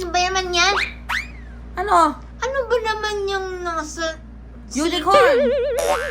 Ano ba naman yan? Ano? Ano ba naman yung nasa... Unicorn!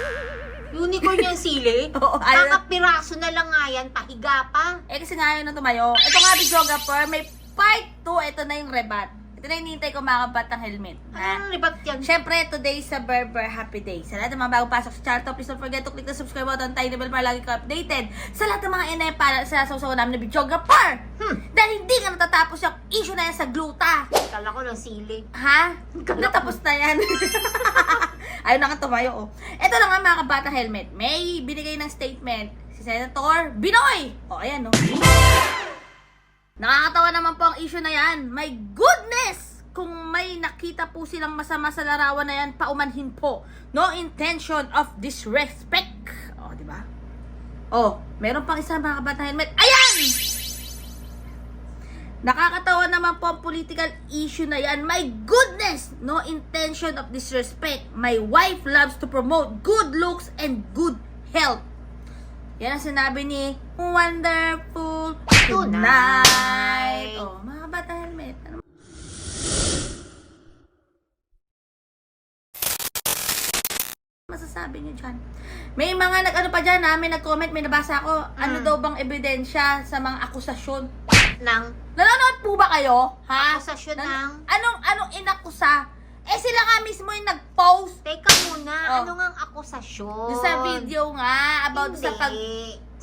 Unicorn yung sili? Oo, ayaw. Kakapiraso na lang nga yan, pahiga pa. Eh kasi nga yun na tumayo. Ito nga, videographer, may part 2. Ito na yung rebat. Ito na hinihintay ko mga kabatang helmet. Ha? Ano ribat yan? Siyempre, today sa Berber Happy Day. Sa lahat ng mga bagong pasok sa channel, please don't forget to click the subscribe button, tiny bell para lagi ka updated. Sa lahat ng mga inay para sa sausaw namin na videographer. Hmm. Dahil hindi ka natatapos yung issue na yan sa gluta. Kala ko ng sili. Ha? Kala Natapos na yan. Ayaw na nga tumayo, oh. Ito na nga mga kabatang helmet. May binigay ng statement si Senator Binoy. O, oh, ayan, no. Nakakatawa naman po ang issue na yan. My goodness! Kung may nakita po silang masama sa larawan na yan, paumanhin po. No intention of disrespect. O, di ba? Oh, meron pang isa mga kabatang helmet. Ayan! Nakakatawa naman po ang political issue na yan. My goodness! No intention of disrespect. My wife loves to promote good looks and good health. Yan ang sinabi ni Wonderful Tonight. Oh, mga bata helmet. Ano masasabi niyo dyan? May mga nag-ano pa dyan ha, may nag-comment, may nabasa ako. Ano Mm. daw bang ebidensya sa mga akusasyon? Nang Nanonood po ba kayo? Ha? akusasyon Nan- ng... Anong, anong inakusa? Eh sila nga mismo yung nag-post Teka muna, Oh. ano nga ang akusasyon? doon sa video nga about Hindi. sa pag...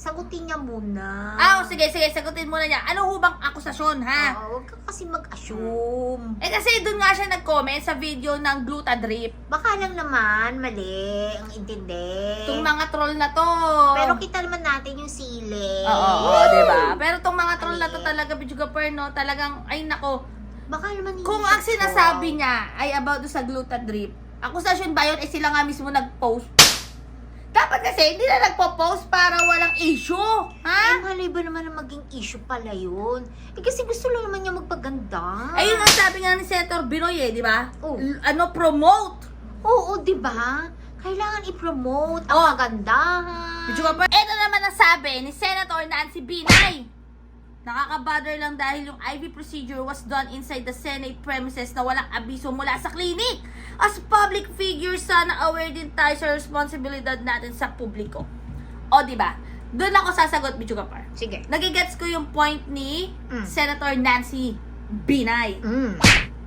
Sagutin niya muna. Ah, oh, sige, sige, sagutin muna niya. Ano ho bang akusasyon, ha? Oo, huwag ka kasi mag-assume. Eh kasi doon nga siya nag-comment sa video ng Glutadrip. Baka lang naman, mali ang intindi. Itong mga troll na to. Pero kita naman natin yung sili. Oo, oo, di ba? Pero itong mga troll na to talaga, Bijugaper, no? Talagang, ay nako. Baka naman Kung ang sinasabi niya ay about doon sa Glutadrip, akusasyon ba yun? Eh sila nga mismo nag-post. Kasi hindi na nagpo-post para walang issue. Ha? Eh, malay ba naman na maging issue pala yun? Eh, kasi gusto lang naman niya magpaganda. Ayun ang sabi nga ni Senator Binoy eh, di ba? Oh. L- Ano, promote. Oo, di ba? Kailangan i-promote ang Oh. kagandahan. Medyo pa. Ito naman ang sabi ni Senator Nancy Binay. Nakaka-bother lang dahil yung IV procedure was done inside the Senate premises na walang abiso mula sa clinic. As public figures, sana aware din tayo sa responsibilidad natin sa publiko. O, di ba? Doon ako sasagot, Bicho Kapar. Sige. Nagigets ko yung point ni Mm. Senator Nancy Binay. Mm.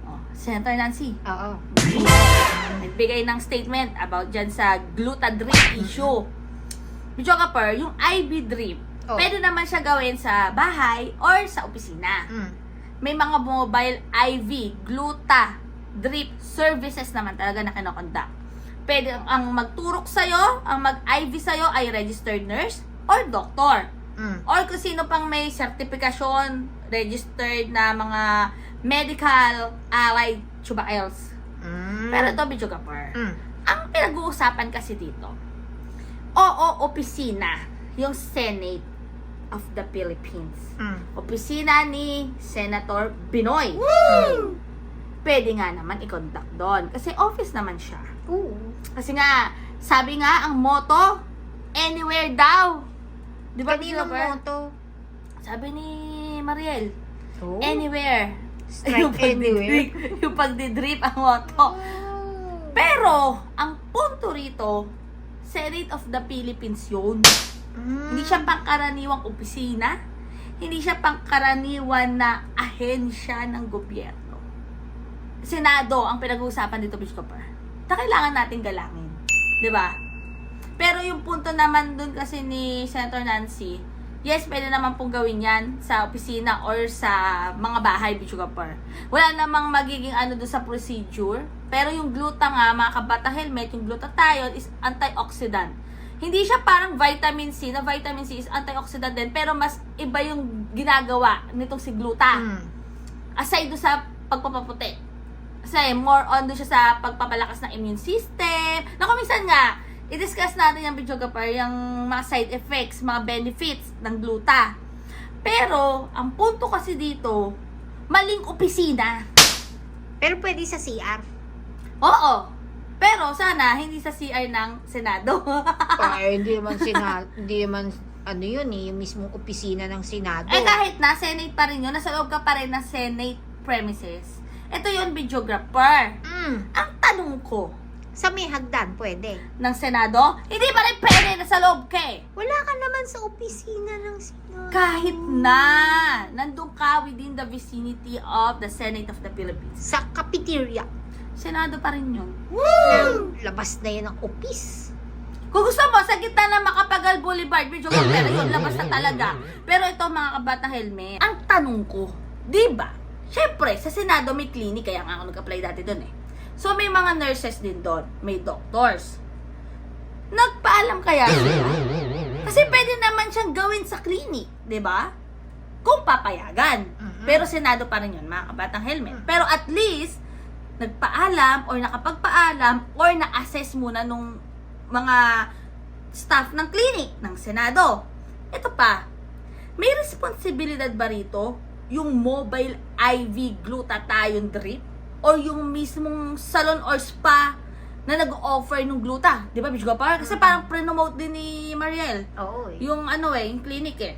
Oh, Senator Nancy, Oo. nagbigay ng statement about dyan sa glutadrip issue. Medyo kapar, yung IV drip, Oh. pwede naman siya gawin sa bahay or sa opisina. Mm. May mga mobile IV, gluta, drip services naman talaga na kinokonduct. Pwede ang, magturok sa'yo, ang mag-IV sa'yo ay registered nurse or doctor. Mm. Or kung sino pang may sertifikasyon, registered na mga medical allied tubacals. Mm. Pero ito, Bidyo Gapar, Mm. ang pinag-uusapan kasi dito, oo, opisina, yung Senate of the Philippines. Mm. Opisina ni Senator Binoy. Pwede nga naman i-conduct doon. Kasi office naman siya. Oo. Kasi nga, sabi nga, ang motto, anywhere daw. Di ba, Kaninong moto? Sabi ni Mariel, Oh. anywhere. Strike anywhere. pagdidrip- yung pagdidrip ang motto. Pero, ang punto rito, Senate of the Philippines yun. Mm. Hindi siya pangkaraniwang opisina. Hindi siya pangkaraniwan na ahensya ng gobyerno. Senado ang pinag-uusapan dito, Bishop Cooper. Na kailangan natin galangin. ba? Pero yung punto naman dun kasi ni Senator Nancy, yes, pwede naman pong gawin yan sa opisina or sa mga bahay, Bishop Cooper. Wala namang magiging ano dun sa procedure. Pero yung gluta nga, mga kabata helmet, yung glutathione is antioxidant. Hindi siya parang vitamin C, na vitamin C is antioxidant din, pero mas iba yung ginagawa nitong si gluta. Mm. Aside do sa pagpapaputi. Kasi more on do siya sa pagpapalakas ng immune system. Naku, minsan nga, i-discuss natin yung video kapar, yung mga side effects, mga benefits ng gluta. Pero, ang punto kasi dito, maling opisina. Pero pwede sa CR. Oo. Pero sana hindi sa CR ng Senado. Ay, hindi naman sina, hindi naman ano yun eh, yung mismong opisina ng Senado. eh kahit na Senate pa rin yun, nasa loob ka pa rin ng Senate premises. Ito yon videographer. Mm. Ang tanong ko, Sa may hagdan, pwede. ng Senado, hindi pa rin pwede na sa loob ka eh. Wala ka naman sa opisina ng Senado. Kahit na, nandun ka within the vicinity of the Senate of the Philippines. Sa cafeteria. Senado pa rin yun. Woo! Labas na yan ng opis. Kung gusto mo, sa gitna ng Makapagal Boulevard, medyo pero yun, labas na talaga. Pero ito mga kabata helmet, ang tanong ko, di ba? Siyempre, sa Senado may clinic, kaya nga ako nag-apply dati doon eh. So may mga nurses din doon, may doctors. Nagpaalam kaya sila? Kasi pwede naman siyang gawin sa clinic, di ba? Kung papayagan. Pero Senado pa rin yun, mga kabatang helmet. Mm. Pero at least, nagpaalam or nakapagpaalam or na-assess muna nung mga staff ng clinic ng Senado. Ito pa, may responsibilidad ba rito yung mobile IV glutathione drip or yung mismong salon or spa na nag-offer ng gluta? Di ba, Bish Gopar? Kasi Mm. parang pre-nomote din ni Mariel. Oo eh. Yung ano eh, yung clinic eh.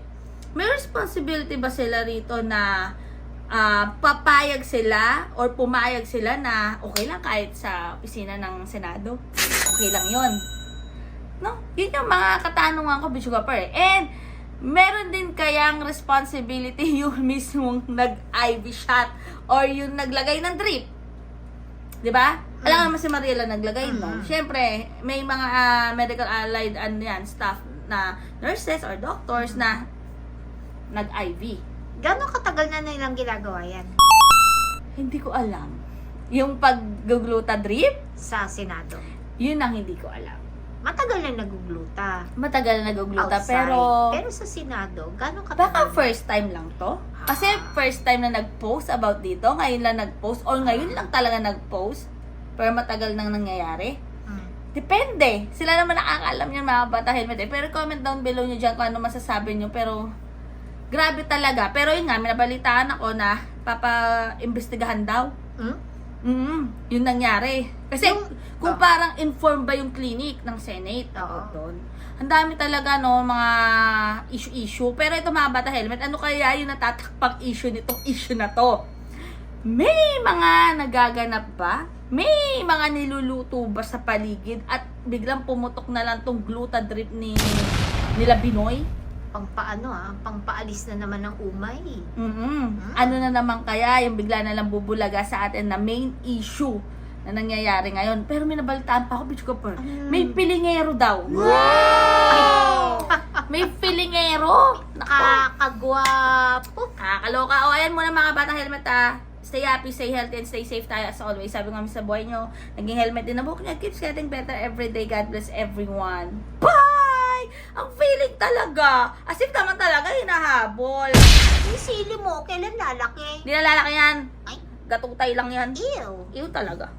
May responsibility ba sila rito na ah, papayag sila or pumayag sila na okay lang kahit sa opisina ng Senado? Okay lang yon No? Yun yung mga katanungan ko, Bichuga Pa eh. And, meron din kayang responsibility yung mismong nag-IV shot or yung naglagay ng drip. 'Di ba? Alam nga naman si Mariela naglagay. Mm. Siyempre, may mga ah, medical allied ano yan, staff na nurses or doctors na nag-IV. Gano'ng katagal na nilang ginagawa yan Hindi ko alam. Yung pag-gluta drip, sa Senado? yun ang hindi ko alam. Matagal na nagugluta. Matagal na nag-gluta, outside. pero Pero sa Senado, gano'ng baka katagal? first time lang to. Kasi first time na nag-post about dito, ngayon lang nag-post, or ngayon lang talaga nag-post, pero matagal nang nangyayari. Mm. Depende. Sila naman nakakaalam yan mga bata helmet eh. Pero comment down below nyo dyan kung ano masasabi nyo. Pero, grabe talaga. Pero yun nga, may nabalitaan ako na papa-imbestigahan daw. Mm? Mm, yun nangyari. Kasi Yung- kung Oh. parang informed ba yung clinic ng Senate about doon. Ang dami talaga no, mga issue-issue. Pero ito mga bata helmet, ano kaya yung natatakpang issue nitong issue na to? May mga nagaganap ba? May mga niluluto ba sa paligid at biglang pumutok na lang tong gluta drip ni nila Binoy? Pangpaano ah, pangpaalis na naman ng umay. mm Ano na naman kaya yung bigla na lang bubulaga sa atin na main issue na nangyayari ngayon. Pero may nabalitaan pa ako, bitch ko. Ano May pilingero daw. Wow! May pilingero. Nako. Kakagwapo. Kakaloka. O, ayan muna mga bata helmet ah. Stay happy, stay healthy, and stay safe tayo as always. Sabi nga sa buhay nyo, naging helmet din na book nyo. Keeps getting better every day. God bless everyone. Bye! Ang feeling talaga. As if naman talaga hinahabol. Yung sili mo, kailan lalaki? Hindi na lalaki yan. Ay. Gatutay lang yan. Ew. Ew talaga.